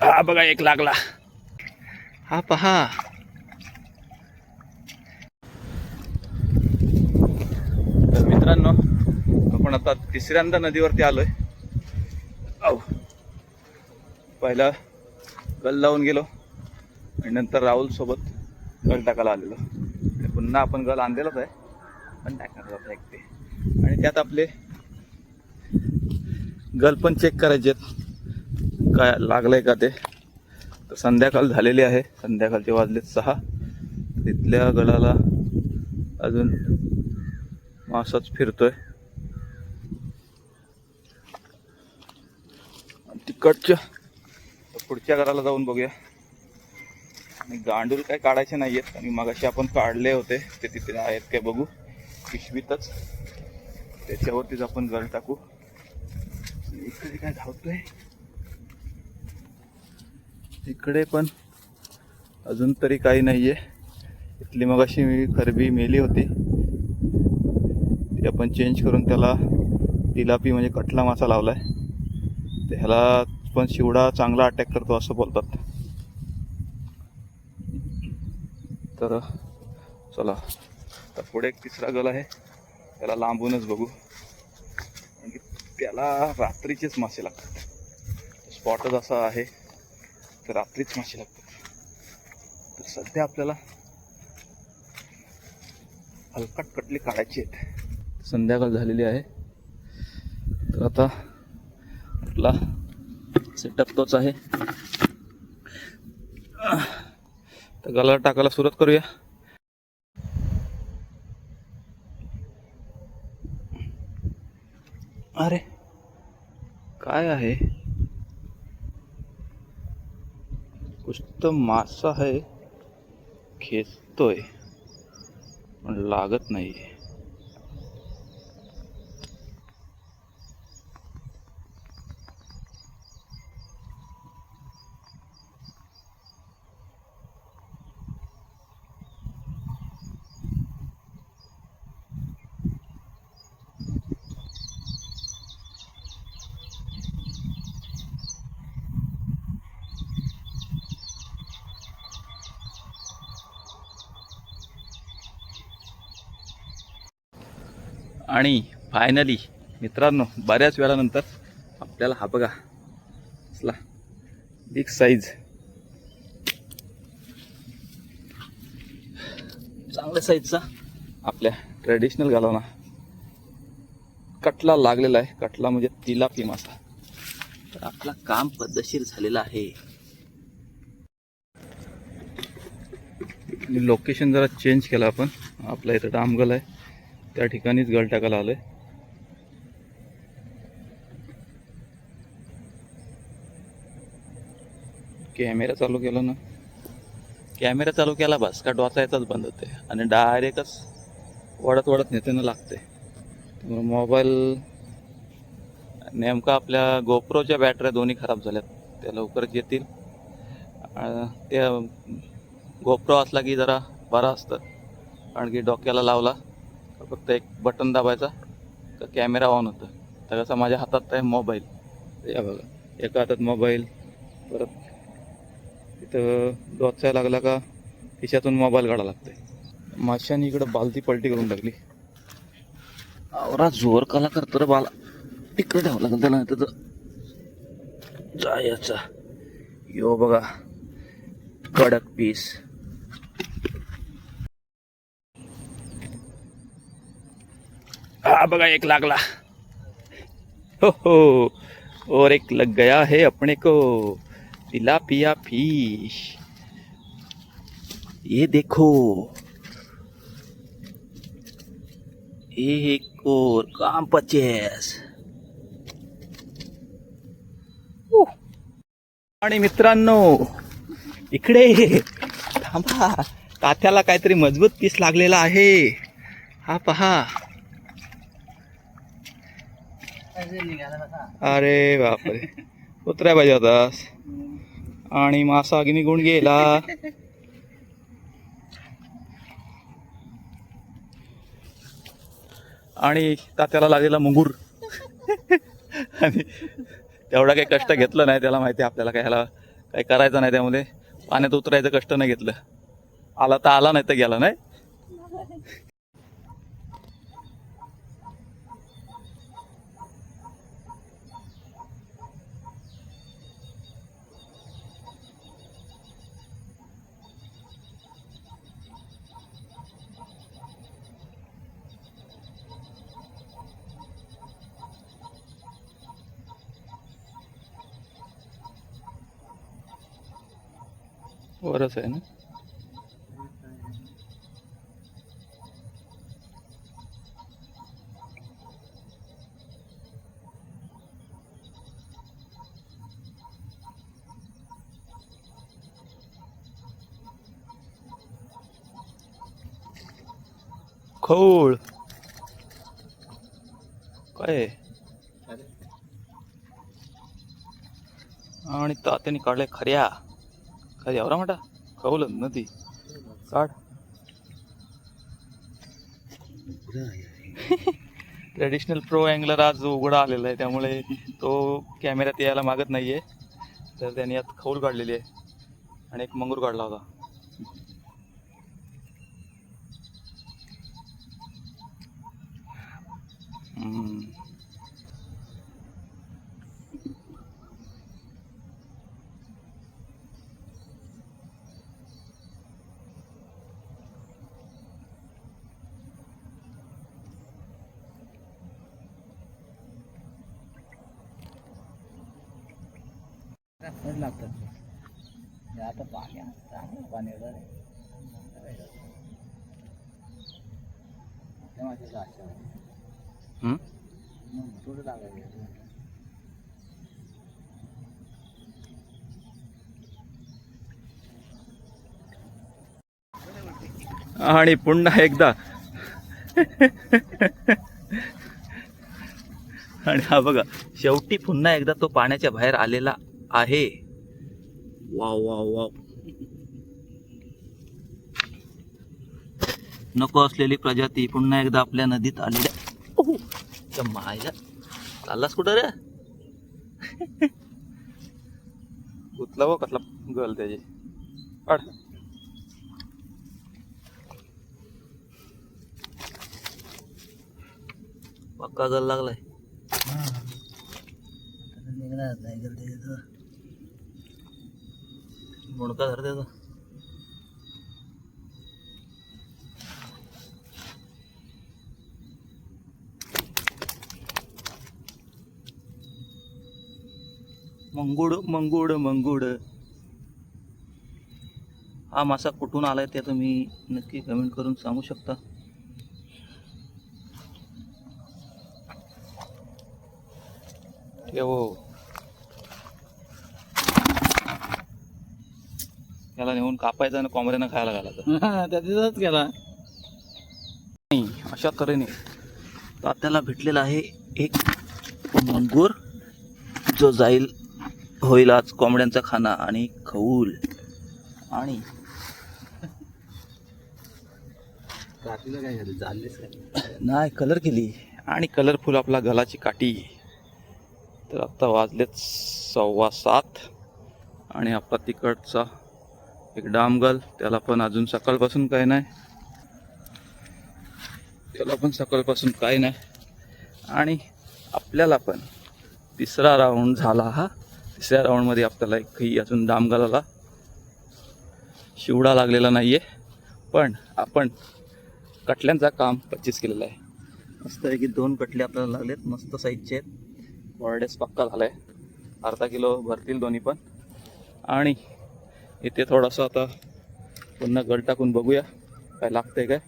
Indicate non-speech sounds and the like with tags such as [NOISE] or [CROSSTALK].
हा बघा एक लागला. हा पहा. तर मित्रांनो आपण आता तिसऱ्यांदा नदीवरती आलोय. औ. पहिला गल लावून गेलो आणि नंतर राहुल सोबत गल टाकायला आलेलो. पुन्हा आपण गल आणलेलाच आहे पण टाकणार जात एक ते आणि त्यात आपले गल पण चेक करायचे आहेत काय लागलंय का ते? तर संध्याकाळ झालेली आहे. संध्याकाळचे वाजले सहा. तिथल्या गडाला अजून मासाच फिरतोय. आणि तिकडच्या पुढच्या घराला जाऊन बघूया. आणि गांडूल काय काढायचे नाही आहेत आणि मगाशी आपण काढले होते. ते तिथे आहेत काय बघू. पिशवीतच. त्याच्यावरतीच आपण गळ टाकू. इकडे काय धावतोय? इकडे पण अजून तरी काही नाही आहे इथली मगाशी मी खरबी मेली होती. ती आपण चेंज करून त्याला तिलापी म्हणजे कटला मासा लावला तर ह्याला पण शिवडा चांगला अटॅक करतो असं बोलतात. तर चला. आता पुढे एक तिसरा गल आहे. त्याला लांबूनच बघू. त्याला रात्रीचेच मासे लागतात. स्पॉटच असा आहे. तर रात्रीच मासे लागतात. तर सध्या आपल्याला हलकट कटले काढायचे आहेत. संध्याकाळ झालेली आहे. तर आता आपला सेटअप तोच आहे. तर गला टाकायला सुरुवात करूया. अरे काय आहे? कुछ तो मासा है खेचतोय पण लागत नाही आहे आणि फायनली मित्रांनो बऱ्याच वेळानंतर आपल्याला हा बघा. असला बिग साईज चांगल्या साईजचा आपल्या ट्रेडिशनल घालवना कटला लागलेला आहे. कटला म्हणजे तिलापी मासा तर आपला काम पद्धतशीर झालेला आहे. लोकेशन जरा चेंज केलं आपण. आपल्या इथं डामगल आहे. त्या ठिकाणीच गळ टाकायला आलोय. कॅमेरा चालू केला ना. कॅमेरा चालू केला बस का डोचायचाच बंद होते आणि डायरेक्टच वडत वडत नेत्यानं लागते त्यामुळे मोबाईल नेमका आपल्या गोप्रोच्या बॅटऱ्या दोन्ही खराब झाल्यात. त्या लवकरच येतील. त्या गोप्रो असला की जरा बरा असतं. कारण की डोक्याला लावला. फक्त एक बटन दाबायचा तर कॅमेरा ऑन होतं. तर कसं माझ्या हातात आहे मोबाईल. या बघा एका हातात मोबाईल परत इथं डोचायला लागला का खिशातून मोबाईल काढा लागते माशाने इकडं बालती पलटी करून टाकली. आवरा जोर कला करतो रे बाला. तिकडे ठेवा लागेल त्याला त्याचं जायचा. यो बघा कडक पीस बघा एक लागला. हो हो. और एक लग गया है अपने को. पिला पिया फिश. ये देखो. एक और काम पचेस उह. आणि मित्रांनो इकडे. थांबा. तात्याला काहीतरी मजबूत पीस लागलेला आहे. हा पहा. अरे बापरे. उतराय पाहिजे होतास आणि मासा अग्नी गुण गेला. आणि तात्याला लागलेला मुंगूर. आणि तेवढा काही कष्ट घेतलं नाही त्याला माहिती आपल्याला काय ह्याला काही करायचं नाही त्यामध्ये. पाण्यात उतरायचं कष्ट नाही घेतलं. आला तर आला नाही तर गेला नाही? वरच आहे ना खोळ काय आहे? आणि तात्याने खाली आवरा खरी कौलत नदी काढ. ट्रेडिशनल प्रो अँगलर आज उघडा आलेला आहे. त्यामुळे तो कॅमेऱ्यात यायला मागत नाही आहे तर त्याने यात खौल काढलेली आहे. आणि एक मंगूर काढला होता. mm. फड लागतात. आता पाणी चांगलं पाणी येणार? मग थोडं लागायचं आणि पुन्हा एकदा. आणि हा बघा शेवटी पुन्हा एकदा तो पाण्याच्या बाहेर आलेला आहे. Wow wow wow. नको असलेली प्रजाती पुन्हा एकदा आपल्या नदीत आलेल्या मायला. चाललास कुठं रे? गुतला बघ कसला गल त्याची. काढ. पक्का गल लागलाय निघणार नाही गेलं त्याचं मुडका धर त्याचा. मंगुड मंगुड मंगुड. हा मासा कुठून आलाय ते तुम्ही नक्की कमेंट करून सांगू शकता. ठेव त्याला नेऊन कापायचं आणि कोंबड्यांना खायला घालायचं. [LAUGHS] त्या तिथंच गेला नाही अशा तऱ्हेने तात्याला भेटलेला आहे एक मंगूर जो जाईल होईल आज कोंबड्यांचा खाना आणि खऊल. आणि रात्रीला काय झालं? चाललीस काय? नाही कलर केली. आणि कलरफुल आपला गलाची काठी. तर आत्ता वाजलेत सव्वा सात आणि आपला तिकडचा एक डामगल त्याला पण अजून सकाळपासून काय नाही. त्याला पण सकाळपासून काय नाही. आणि आपल्याला पण तिसरा राऊंड झाला हा. तिसऱ्या राऊंडमध्ये आपल्याला एकही अजून डामगलाला शिवडा लागलेला नाही आहे पण आपण कटल्यांचा काम पच्चीस केलेलं आहे. मस्त आहे की दोन कटले आपल्याला लागलेत. मस्त साईजचे आहेत. बॉर्डेस पक्का झाला आहे अर्धा किलो भरतील दोन्ही पण. आणि इथे थोडंसं आता पुन्हा गल टाकून बघूया काय लागतंय काय.